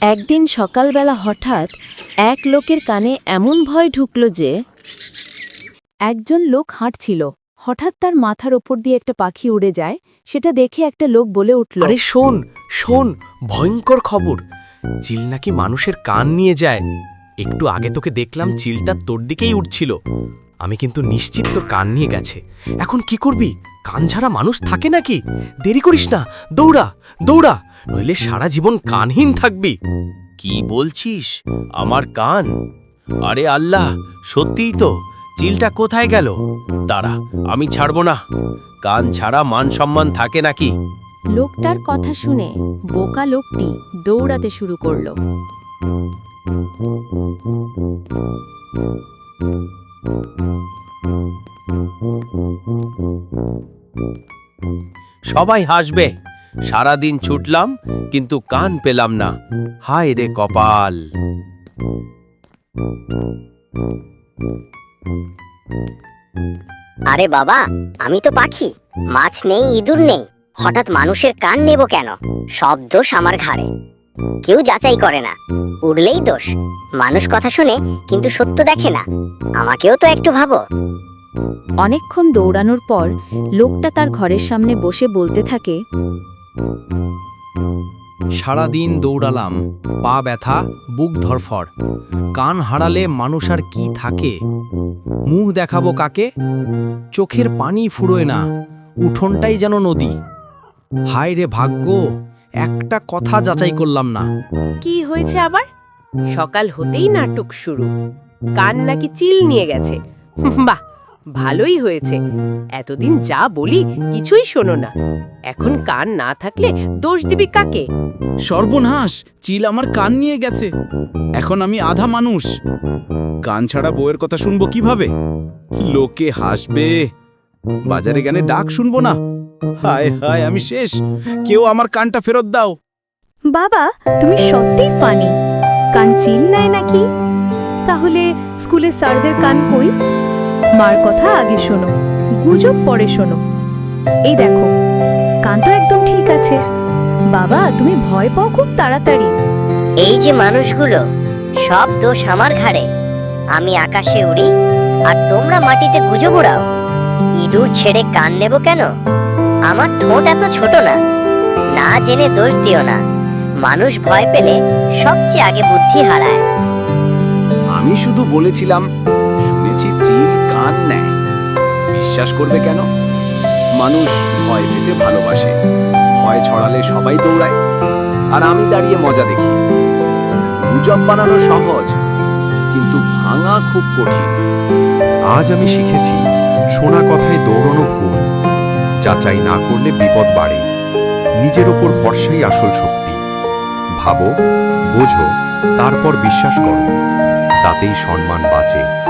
একদিন সকালবেলা হঠাৎ এক লোকের কানে এমন ভয় ঢুকল যে একজন লোক হাঁটছিল। হঠাৎ তার মাথার ওপর দিয়ে একটা পাখি উড়ে যায়, সেটা দেখে একটা লোক বলে উঠল, আরে শোন শোন, ভয়ঙ্কর খবর। চিল নাকি মানুষের কান নিয়ে যায়। একটু আগে তোকে দেখলাম চিলটা তোর দিকেই উঠছিল আমি কিন্তু নিশ্চিত তোর কান নিয়ে গেছে। এখন কি করবি? কান ছাড়া মানুষ থাকে নাকি? দেরি করিস না দৌড়া দৌড়া নইলে সারা জীবন কানহীন থাকবি। কি বলছিস? আমার কান? আরে আল্লাহ সত্যিই তো চিলটা কোথায় গেল? দাঁড়া আমি ছাড়বো না। কান ছাড়া মান সম্মান থাকে নাকি? লোকটার কথা শুনে বোকা লোকটি দৌড়াতে শুরু করল। সবাই হাসবে। সারাদিন ছুটলাম, কিন্তু কান পেলাম না। হায় রে কপাল। আরে বাবা, আমি তো পাখি। মাছ নেই, ইঁদুর নেই। হঠাৎ মানুষের কান নেব কেন? সব দোষ আমার ঘাড়ে। কেউ যাচাই করে না। উড়লেই দোষ। মানুষ কথা শুনে, কিন্তু সত্য দেখে না। আমাকেও তো একটু ভাবো। অনেকক্ষণ দৌড়ানোর পর লোকটা তার ঘরের সামনে বসে বলতে থাকে সারাদিন দৌড়ালাম পা ব্যথা বুক ধরফর কান হারালে মানুষ আর কি থাকে? মুখ দেখাবো কাকে? চোখের পানি ফুরোয় না উঠোনটাই যেন নদী। হায় রে ভাগ্য একটা কথা যাচাই করলাম না। কি হয়েছে আবার? সকাল হতেই নাটক শুরু। কান নাকি চিল নিয়ে গেছে। বাহ ভালোই হয়েছে। এতদিন যা বলি কিছুই শোনো না। এখন কান না থাকলে দোষ দিবি কাকে? সর্বনাশ! চিল আমার কান নিয়ে গেছে। এখন আমি আধা মানুষ। কান ছাড়া বউয়ের কথা শুনব কীভাবে? লোকে হাসবে। বাজারে গেলে ডাক শুনব না। হায় হায় আমি শেষ। কেউ আমার কানটা ফেরত দাও। বাবা তুমি সত্যিই ফানি কান চিল নেয় নাকি? তাহলে স্কুলে স্যারদের কান কই? মার কথা আগে শোনো গুজব পরে শোনো। এই দেখো কান তো একদম ঠিক আছে। বাবা তুমি ভয় পাও খুব তাড়াতাড়ি। এই যে মানুষগুলো সব দোষ আমার ঘাড়ে। আমি আকাশে উড়ি আর তোমরা মাটিতে গুজব উড়াও। ইঁদুর ছেড়ে কান নেব কেন? আমার ঠোঁট এত ছোট না। না জেনে দোষ দিও না। মানুষ ভয় পেলে সবচেয়ে আগে বুদ্ধি হারায়। আমি শুধু বলেছিলাম শুনেছি চিল কান নেয়। বিশ্বাস করবে কেন? মানুষ ভয় পেতে ভালোবাসে, ভয় ছড়ালে সবাই দৌড়ায়। আর আমি দাঁড়িয়ে মজা দেখি। গুজব বানানো সহজ, কিন্তু ভাঙা খুব কঠিন। আজ আমি শিখেছি, শোনা কথায় দৌড়ানো ভুল, যাচাই না করলে বিপদ বাড়ে। নিজের ওপর ভরসাই আসল শক্তি। ভাবো, বোঝো, তারপর বিশ্বাস করো। তাতেই সম্মান বাঁচে।